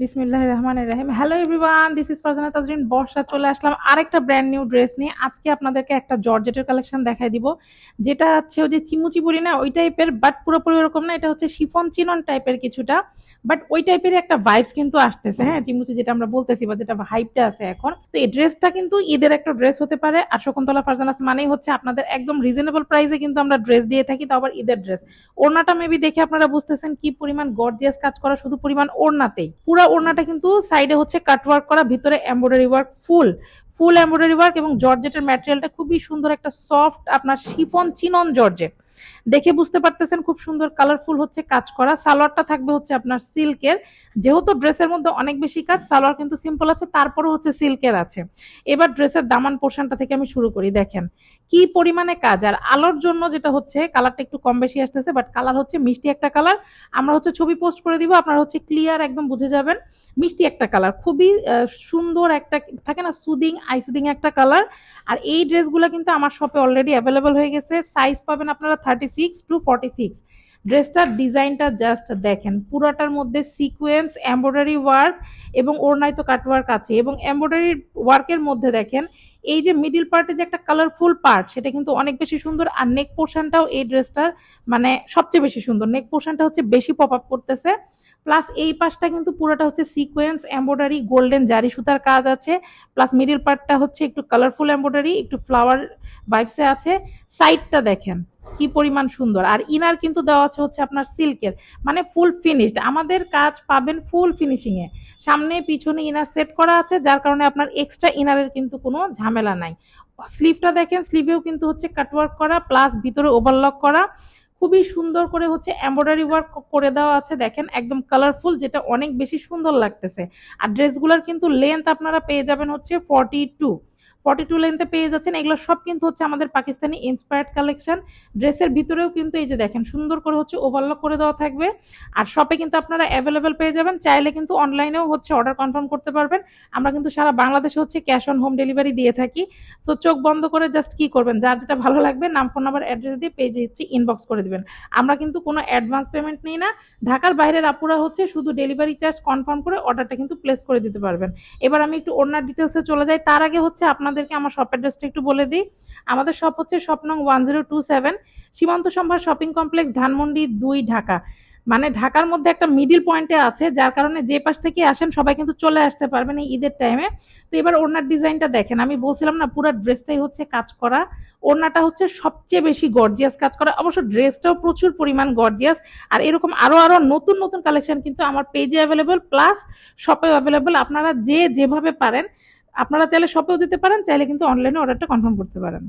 বিসমিল্লাহ রহমান রাহিম। Hello everyone this is Farzana Tajrin Barsha চলে আসলাম। আরেকটা ব্র্যান্ড নিউ ড্রেস নিয়ে আজকে আপনাদেরকে একটা জর্জেটের কালেকশন দেখাই দিব। যেটা হচ্ছে যে না, ওই টাইপের বাট পুরোপুরি ওরকম না। এটা হচ্ছে শিফন চিনন টাইপের কিছুটা। বাট ওই টাইপের একটা ভাইবস কিন্তু আসতেছে। হ্যাঁ চিমুচি যেটা আমরা বলতেছি বা যেটা হাইপটা আছে এখন। তো এই ড্রেসটা কিন্তু ঈদের একটা ড্রেস হতে পারে। আর শকুন্তলা ফারজানাস মানেই হচ্ছে আপনাদের একদম রিজনেবল প্রাইসে কিন্তু আমরা ড্রেস দিয়ে থাকি, তো আবার ঈদের ড্রেস ওড়নাটা মেবি দেখে আপনারা বুঝতেছেন কি পরিমাণ গর্জিয়াস কাজ করা, শুধু পরিমাণ ওড়নাতেই। পুরো ওড়নাটা কিন্তু সাইডে হচ্ছে কাটওয়ার্ক করা, ভিতরে এমব্রয়ডারি ওয়ার্ক ফুল ফুল এমব্রয়ডারি ওয়ার্ক এবং জর্জেটের ম্যাটেরিয়ালটা খুবই সুন্দর একটা সফট আপনার শিফন, চিনন জর্জেট। দেখে বুঝতে পারতেছেন খুব সুন্দর কালারফুল হচ্ছে কাজ করা। সালোয়ারটা থাকবে হচ্ছে আপনার সিল্কের। যেহেতু ড্রেসের মধ্যে অনেক বেশি কাজ, সালোয়ার কিন্তু সিম্পল আছে তারপরে হচ্ছে সিল্কের আছে। এবার ড্রেসের দামান পোর্শনটা থেকে আমি শুরু করি, দেখেন। কি পরিমাণে কাজ, আর আলোর জন্য যেটা হচ্ছে কালারটা একটু কম বেশি আসতেছে বাট কালার হচ্ছে মিষ্টি একটা কালার আমরা হচ্ছে ছবি পোস্ট করে দিব, আপনারা হচ্ছে ক্লিয়ার একদম বুঝে যাবেন। মিষ্টি একটা কালার খুবই সুন্দর একটা, থাকে না সুদিং আই সুদিং একটা কালার আর এই ড্রেসগুলো কিন্তু আমার শপে অলরেডি অ্যাভেলেবল হয়ে গেছে। সাইজ পাবেন আপনারা thirty six to forty six ড্রেসটার ডিজাইনটা জাস্ট দেখেন। পুরোটার মধ্যে সিকোয়েন্স এমব্রয়ডারি ওয়ার্ক এবং ওড়নায় তো কাটওয়ার্ক আছে এবং এমব্রয়ডারি ওয়ার্কের মধ্যে দেখেন, এই যে মিডিল পার্টে যে একটা কালারফুল পার্ট সেটা কিন্তু অনেক বেশি সুন্দর। আর নেক পোর্শনটাও এই ড্রেসটার মানে সবচেয়ে বেশি সুন্দর। নেক পোর্শনটা হচ্ছে বেশি পপ আপ করতেছে। প্লাস এই পাশটা কিন্তু পুরোটা হচ্ছে সিকোয়েন্স এম্ব্রয়ডারি গোল্ডেন জারি সুতার কাজ আছে। প্লাস মিডিল পার্টটা হচ্ছে একটু কালারফুল এম্ব্রয়ডারি একটু ফ্লাওয়ার ভাইবসে আছে। সাইডটা দেখেন। কি পরিমাণ সুন্দর। আর ইনার কিন্তু দেওয়া আছে হচ্ছে আপনার সিল্কের মানে ফুল ফিনিশড আমাদের কাজ পাবেন ফুল ফিনিশিং এ সামনে পিছনে ইনার সেট করা আছে, যার কারণে আপনার এক্সট্রা ইনারের কিন্তু কোনো ঝামেলা নাই। স্লিভটা দেখেন, স্লিভেও কিন্তু হচ্ছে কাটওয়ার্ক করা প্লাস ভিতরে ওভারলক করা। খুবই সুন্দর করে হচ্ছে এম্ব্রয়ডারি ওয়ার্ক করে দেওয়া আছে, দেখেন, একদম কালারফুল যেটা অনেক বেশি সুন্দর লাগতেছে। আর ড্রেসগুলোর কিন্তু লেন্থ আপনারা পেয়ে যাবেন হচ্ছে ফর্টি টু ফর্টি টু লেন্থে পেয়ে যাচ্ছেন। এগুলো সব কিন্তু হচ্ছে আমাদের পাকিস্তানি ইন্সপায়ার্ড কালেকশন ড্রেসের ভিতরেও কিন্তু এই যে দেখেন, সুন্দর করে হচ্ছে ওভারলক করে দেওয়া থাকবে। আর শপে কিন্তু আপনারা অ্যাভেলেবেল পেয়ে যাবেন। চাইলে কিন্তু অনলাইনেও হচ্ছে অর্ডার কনফার্ম করতে পারবেন। আমরা কিন্তু সারা বাংলাদেশে হচ্ছে ক্যাশ অন হোম ডেলিভারি দিয়ে থাকি। সো চোখ বন্ধ করে জাস্ট কি করবেন? যার যেটা ভালো লাগবে, নাম ফোন নাম্বার অ্যাড্রেস দিয়ে পেজে হচ্ছে ইনবক্স করে দেবেন। আমরা কিন্তু কোনো অ্যাডভান্স পেমেন্ট নিই না। ঢাকার বাইরের আপুরা হচ্ছে শুধু ডেলিভারি চার্জ কনফার্ম করে অর্ডারটা কিন্তু প্লেস করে দিতে পারবেন। এবার আমি একটু ওনার ডিটেলসে চলে যাই। তার আগে হচ্ছে আপনাদের আপনাদেরকে আমার শপ অ্যাড্রেসটা একটু বলে দিই। আমাদের শপ হচ্ছে শপ নং one zero two seven Seemanta Sambhar shopping complex Dhanmondi দুই, ঢাকা। মানে ঢাকার মধ্যে একটা মিডিল পয়েন্টে আছে, যার কারণে যে পাশ থেকে আসেন সবাই কিন্তু চলে আসতে পারবেন এই ঈদের টাইমে তো এবার ওনার ডিজাইনটা দেখেন, আমি বলছিলাম না পুরো ড্রেসটাই হচ্ছে কাজ করা। ওড়নাটা হচ্ছে সবচেয়ে বেশি গর্জিয়াস কাজ করা। অবশ্য ড্রেসটাও প্রচুর পরিমাণ গর্জিয়াস আর এরকম আরও আরও নতুন নতুন কালেকশন কিন্তু আমার পেজে অ্যাভেলেবেল প্লাস শপে অ্যাভেলেবেল আপনারা যে যেভাবে পারেন আপনারা চাইলে শপেও যেতে পারেন চাইলে কিন্তু অনলাইনে অর্ডারটা কনফার্ম করতে পারেন।